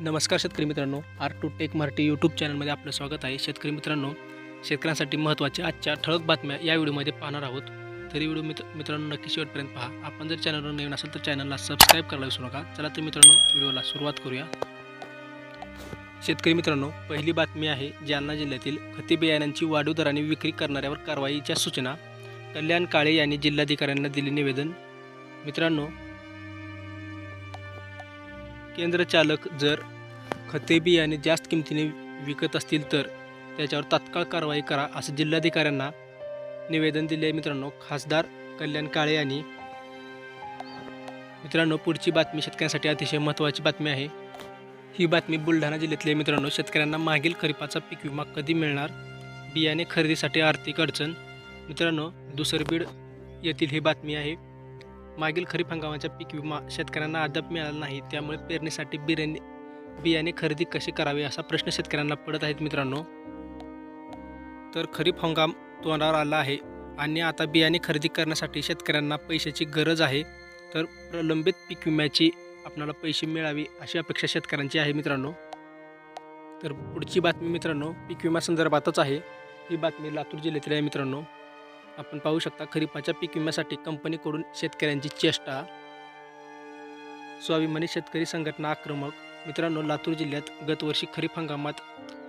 नमस्कार शेतकरी मित्रांनो R two tech Marathi YouTube चॅनलमध्ये आपलं स्वागत आहे. शेतकरी मित्रांनो शेतकऱ्यांसाठी महत्त्वाच्या आजच्या ठळक बातम्या या व्हिडिओमध्ये पाहणार आहोत. तरी व्हिडिओ मित्र मित्रांनो नक्की शेवटपर्यंत पहा. आपण जर चॅनलवर नवीन असेल तर चॅनलला सबस्क्राईब करायला विसरू नका. चला तर मित्रांनो व्हिडिओला सुरुवात करूया. शेतकरी मित्रांनो पहिली बातमी आहे जालना जिल्ह्यातील खते बियाण्यांची वाढीव दराने विक्री करणाऱ्यावर कारवाईच्या सूचना. कल्याण काळे यांनी जिल्हाधिकाऱ्यांना दिले निवेदन. मित्रांनो केंद्रचालक जर खते बियाणे जास्त किमतीने विकत असतील तर त्याच्यावर तात्काळ कारवाई करा असं जिल्हाधिकाऱ्यांना निवेदन दिले आहे मित्रांनो. खासदार कल्याण काळे यांनी. मित्रांनो पुढची बातमी शेतकऱ्यांसाठी अतिशय महत्त्वाची बातमी आहे. ही बातमी बुलढाणा जिल्ह्यातली आहे मित्रांनो. शेतकऱ्यांना मागील खरीपाचा पीक विमा कधी मिळणार? बियाणे खरेदीसाठी आर्थिक अडचण. मित्रांनो दुसरबीड येथील ही बातमी आहे. मागील खरीप हंगामाच्या पीक विमा शेतकऱ्यांना अद्याप मिळाला नाही. त्यामुळे पेरणीसाठी बिर्याणी बियाणे खरेदी कशी करावी असा प्रश्न शेतकऱ्यांना पडत आहेत मित्रांनो. तर खरीप हंगाम तोंडावर आला आहे आणि आता बियाणे खरेदी करण्यासाठी शेतकऱ्यांना पैशाची गरज आहे. तर प्रलंबित पीक विम्याची आपणाला पैसे मिळावे अशी अपेक्षा शेतकऱ्यांची आहे मित्रांनो. तर पुढची बातमी मित्रांनो पीक विमा संदर्भातच आहे. ही बातमी लातूर जिल्ह्यातील आहे मित्रांनो. आपण पाहू शकता खरीपाच्या पीक विम्यासाठी कंपनीकडून शेतकऱ्यांची चेष्टा. स्वाभिमानी शेतकरी संघटना आक्रमक. मित्रांनो लातूर जिल्ह्यात गतवर्षी खरीप हंगामात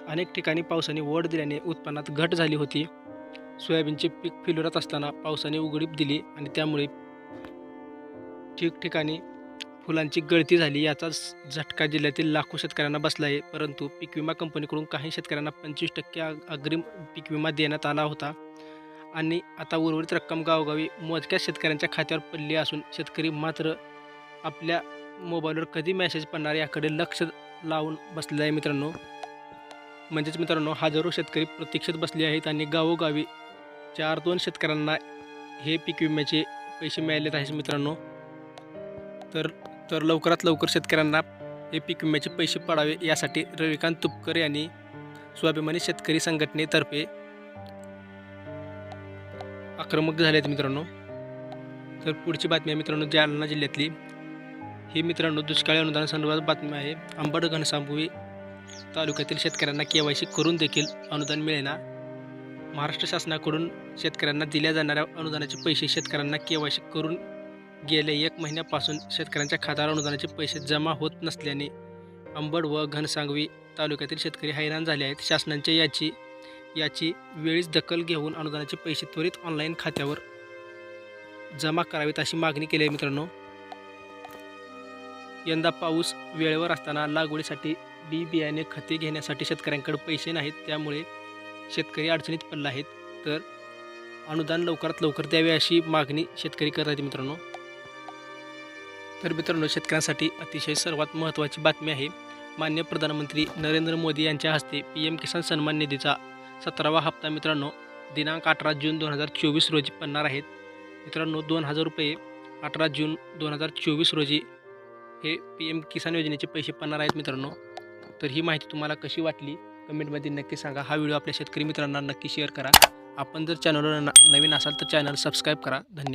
अनेक ठिकाणी पावसाने वड दिल्याने उत्पन्नात घट झाली होती. सोयाबीनचे पीक फिलवत असताना पावसाने उघडीप दिली आणि त्यामुळे ठिकठिकाणी फुलांची गळती झाली. याचाच झटका जिल्ह्यातील लाखो शेतकऱ्यांना बसला आहे. परंतु पीक विमा कंपनीकडून काही शेतकऱ्यांना पंचवीस टक्के अग्रिम पीक विमा देण्यात आला होता. आणि आता उर्वरित रक्कम गावोगावी मोजक्या शेतकऱ्यांच्या खात्यावर पडली असून शेतकरी मात्र आपल्या मोबाईलवर कधी मेसेज पडणार याकडे लक्ष लावून बसलेलं आहे मित्रांनो. म्हणजेच मित्रांनो हजारो शेतकरी प्रतीक्षेत बसले आहेत आणि गावोगावी चार दोन शेतकऱ्यांना हे पीक विम्याचे पैसे मिळालेत आहेत मित्रांनो. तर तर लवकरात लवकर शेतकऱ्यांना हे पीक विम्याचे पैसे पडावे यासाठी रविकांत तुपकर यांनी स्वाभिमानी शेतकरी संघटनेतर्फे आक्रमक झाले आहेत मित्रांनो. तर पुढची बातमी आहे मित्रांनो जालना जिल्ह्यातली. ही मित्रांनो दुष्काळी अनुदानासंदर्भात बातमी आहे. अंबड घनसांभवी तालुक्यातील शेतकऱ्यांना के वाय सी करून देखील अनुदान मिळेना. महाराष्ट्र शासनाकडून शेतकऱ्यांना दिल्या जाणाऱ्या अनुदानाचे पैसे शेतकऱ्यांना के वाय सी करून गेले एक महिन्यापासून शेतकऱ्यांच्या खात्यावर अनुदानाचे पैसे जमा होत नसल्याने अंबड व घनसांगवी तालुक्यातील शेतकरी हैराण झाले आहेत. शासनाच्या याची याची वेळीच दखल घेऊन अनुदानाचे पैसे त्वरित ऑनलाईन खात्यावर जमा करावेत अशी मागणी केली आहे मित्रांनो. यंदा पाऊस वेळेवर असताना लागवडीसाठी बी बियाणे खते घेण्यासाठी शेतकऱ्यांकडे पैसे नाहीत त्यामुळे शेतकरी अडचणीत पडला आहेत तर अनुदान लवकरात लवकर द्यावे अशी मागणी शेतकरी करत आहेत मित्रांनो. तर मित्रांनो शेतकऱ्यांसाठी अतिशय सर्वात महत्त्वाची बातमी आहे मान्य प्रधानमंत्री नरेंद्र मोदी यांच्या हस्ते पी एम किसान सन्मान निधीचा सतरावा हप्ता मित्रांनो दिनांक अठरा जून दोन हजार चोवीस रोजी पडणार आहेत. मित्रांनो दोन हजार रुपये अठरा जून दोन हजार चोवीस रोजी हे पी एम किसान योजनेचे पैसे पडणार आहेत मित्रांनो. तर ही माहिती तुम्हाला कशी वाटली? कमेंटमध्ये नक्की सांगा. हा व्हिडिओ आपल्या शेतकरी मित्रांना नक्की शेअर करा. आपण जर चॅनलवर न- नवीन असाल तर चॅनल सबस्क्राईब करा. धन्यवाद.